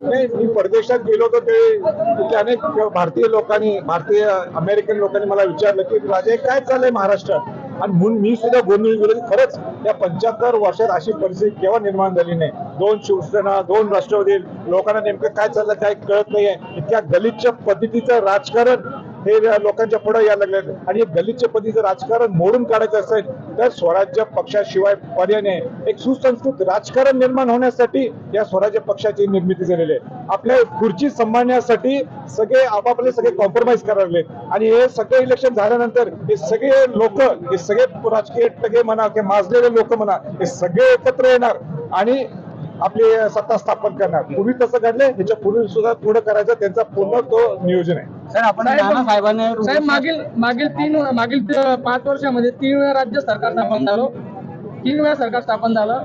नाही मी परदेशात गेलो होतो ते तिथे अनेक भारतीय लोकांनी भारतीय अमेरिकन लोकांनी मला विचारलं की राजे काय चाललंय महाराष्ट्रात? आणि म्हणून मी सुद्धा गोंधळून गेलो की खरंच या पंच्याहत्तर वर्षात अशी परिस्थिती केव्हा निर्माण झाली नाही? दोन शिवसेना दोन राष्ट्रवादी लोकांना नेमकं काय चाललं काय कळत नाहीये. इतक्या गलिच्छ पद्धतीचं राजकारण हे लोकांच्या पुढे यायला लागले आणि हे गलिच्छ पद्धतीचं राजकारण मोडून काढायचं असेल तर स्वराज्य पक्षाशिवाय पर्याय नाही. एक सुसंस्कृत राजकारण निर्माण होण्यासाठी या स्वराज्य पक्षाची निर्मिती झालेली आहे. आपल्या खुर्ची सांभाळण्यासाठी सगळे आपापले सगळे कॉम्प्रोमाइज करायला आणि हे सगळे इलेक्शन झाल्यानंतर हे सगळे लोक हे सगळे राजकीय टगे म्हणा किंवा माजलेले लोक म्हणा हे सगळे एकत्र येणार. आणि आपली सत्ता स्थापन करणार. पूर्वी तसं घडले ह्याच्या पूर्वी सुद्धा पुढे करायचं त्यांचा पूर्ण तो नियोजन आहे. सर आपण साहेब, नाना साहेबांनी साहेब मागील मागील तीन मागील पाच वर्षामध्ये तीन वेळा राज्य सरकार स्थापन झालं. तीन वेळा सरकार स्थापन झालं.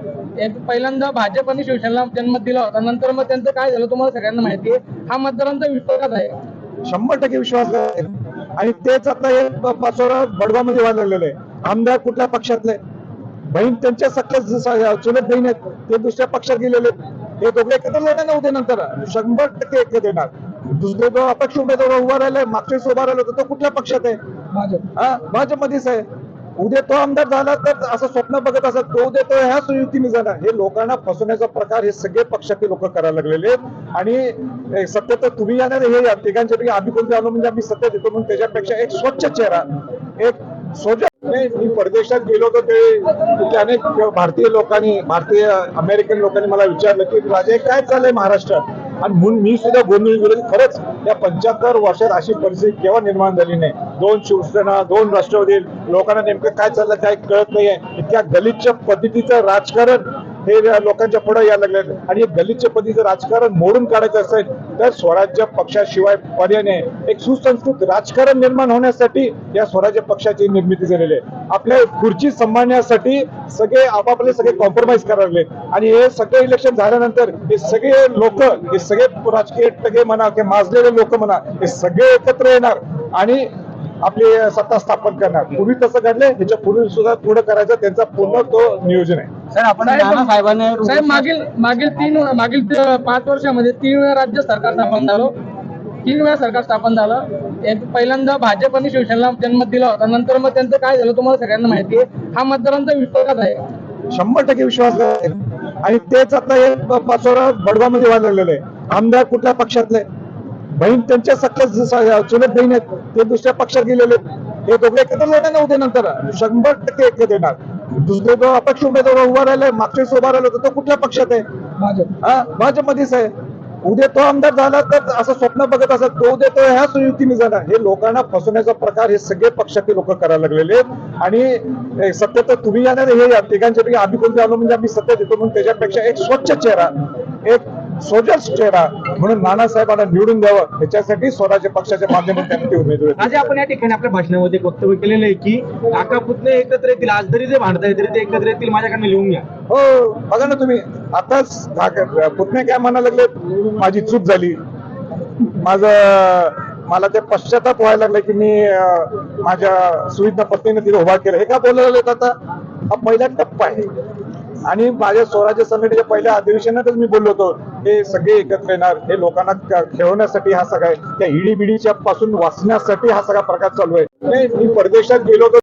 पहिल्यांदा भाजप आणि शिवसेनेला जन्म दिला होता. नंतर मग त्यांचं काय झालं तुम्हाला सगळ्यांना माहिती आहे. हा मतदारांचा विश्वास आहे. शंभर टक्के विश्वास आहे. आणि तेच आता हे पाचोरा बडगावमध्ये वाढलेले आहे. आमदार कुठल्या पक्षातले? बहीण त्यांच्या सख्या चुलत बहीण आहेत. ते दुसऱ्या पक्षात गेलेले. हे दोघे एकत्र लढणार ना उद्या नंतर? शंभर टक्के एकत्र येणार. दुसरे जो अपक्ष उमेदवार उभा राहिलाय मागच्या वेळेस उभा राहिला होता तो कुठल्या पक्षात आहे? भाजप. हा? भाजपमध्येच आहे. उद्या तो आमदार झाला तर असं स्वप्न बघत असत तो उद्या तो ह्या सुयुक्तीने झाला. हे लोकांना फसवण्याचा प्रकार हे सगळे पक्षाचे लोक करायला लागलेले आहेत. आणि सत्य तर तुम्ही येणार हे या तिघांच्यापैकी आम्ही कोणते आलो म्हणजे आम्ही सत्य देतो म्हणून त्याच्यापेक्षा एक स्वच्छ चेहरा एक सोजा नाही, मी परदेशात गेलो होतो ते तिथे अनेक भारतीय लोकांनी भारतीय अमेरिकन लोकांनी मला विचारलं की राजे काय चाललंय महाराष्ट्रात? आणि म्हणून मी सुद्धा गोंधळून गेलो की खरंच या पंच्याहत्तर वर्षात अशी परिस्थिती केव्हा निर्माण झाली नाही? दोन शिवसेना दोन राष्ट्रवादी लोकांना नेमकं काय चाललं काय कळत नाहीये. इतक्या गलिच्छ पद्धतीचं राजकारण हे लोकांच्या पुढे यायला लागले. आणि हे गलिच्छ जर राजकारण मोडून काढायचं असेल तर स्वराज्य पक्षाशिवाय पर्याय नाही. एक सुसंस्कृत राजकारण निर्माण होण्यासाठी या स्वराज्य पक्षाची निर्मिती झालेली आहे. आपल्या खुर्ची सांभाळण्यासाठी सगळे आपापले सगळे कॉम्प्रोमाइज करायला लागले. आणि हे सगळे इलेक्शन झाल्यानंतर हे सगळे लोक हे सगळे राजकीय टगे म्हणा किंवा माजलेले लोक म्हणा हे सगळे एकत्र येणार आणि आपली सत्ता स्थापन करणार. पूर्वी तसं घडले ह्याच्या पूर्वी सुद्धा पुढे करायचं त्यांचा पूर्ण तो नियोजन आहे. सर आपण साहेब, नाना साहेबांनी साहेब मागील मागील तीन मागील पाच वर्षामध्ये तीन वेळा राज्य सरकार स्थापन झालं. तीन वेळा सरकार स्थापन झालं. एक पहिल्यांदा भाजप आणि शिवसेनेला जन्म दिला होता. नंतर मग त्यांचं काय झालं तुम्हाला सगळ्यांना माहिती आहे. हा मतदारांचा विश्वास आहे. शंभर टक्के विश्वास आहे. आणि तेच आता हे पाचोरा बडगावमध्ये वाढलेले आहे. आमदार कुठल्या पक्षातले? बहीण त्यांच्या सख्या चुलत बहीण आहेत. ते दुसऱ्या पक्षात गेलेले आहेत. हे दोघे एकत्र लढणार ना उद्या नंतर? शंभर टक्के एकत्र येणार. दुसरे जो अपक्ष उमेदवार उभा राहिलाय मागच्या वेळेस उभा राहिला होता तो कुठल्या पक्षात आहे? भाजप. हा? भाजपमध्येच आहे. उद्या तो आमदार झाला तर असं स्वप्न बघत असत तो उद्या तो ह्या सुयुक्तीने झाला हे लोकांना फसवण्याचा प्रकार हे सगळे पक्षाचे लोक करायला लागलेले आणि सत्य तर तुम्ही येणार हे या तिघांच्यापैकी आम्ही कोणते आलो म्हणजे आम्ही सत्य देतो म्हणून त्याच्यापेक्षा एक स्वच्छ चेहरा एक सोजस चेहरा म्हणून नानासाहेबांना निवडून द्यावं ह्याच्यासाठी स्वराज्य पक्षाच्या माध्यमातून त्यांनी उमेदवार आज आपण या ठिकाणी आपल्या भाषणामध्ये एक वक्तव्य केलेलं आहे की काका पुतणे एकत्र येतील आज जरी ते भांडताय तरी ते एकत्र येतील माझ्याकडनं लिहून घ्या. हो बघा ना तुम्ही आताच पुतणे काय म्हणायला लागले माझी चूक झाली. माझ मला ते पश्चाताप व्हायला लागले की मी माझ्या सुविधा पत्नीने तिला उभा केलं. हे का बोलायला आता? हा पहिला टप्पा आहे. आणि माझ्या स्वराज्य समितीच्या पहिल्या अधिवेशनातच मी बोललो होतो हे सगळे एकत्र येणार हे लोकांना खेळवण्यासाठी हा सगळा त्या इडीबिडीच्या पासून वाचण्यासाठी हा सगळा प्रकार चालू आहे. नाही मी परदेशात गेलो होतो.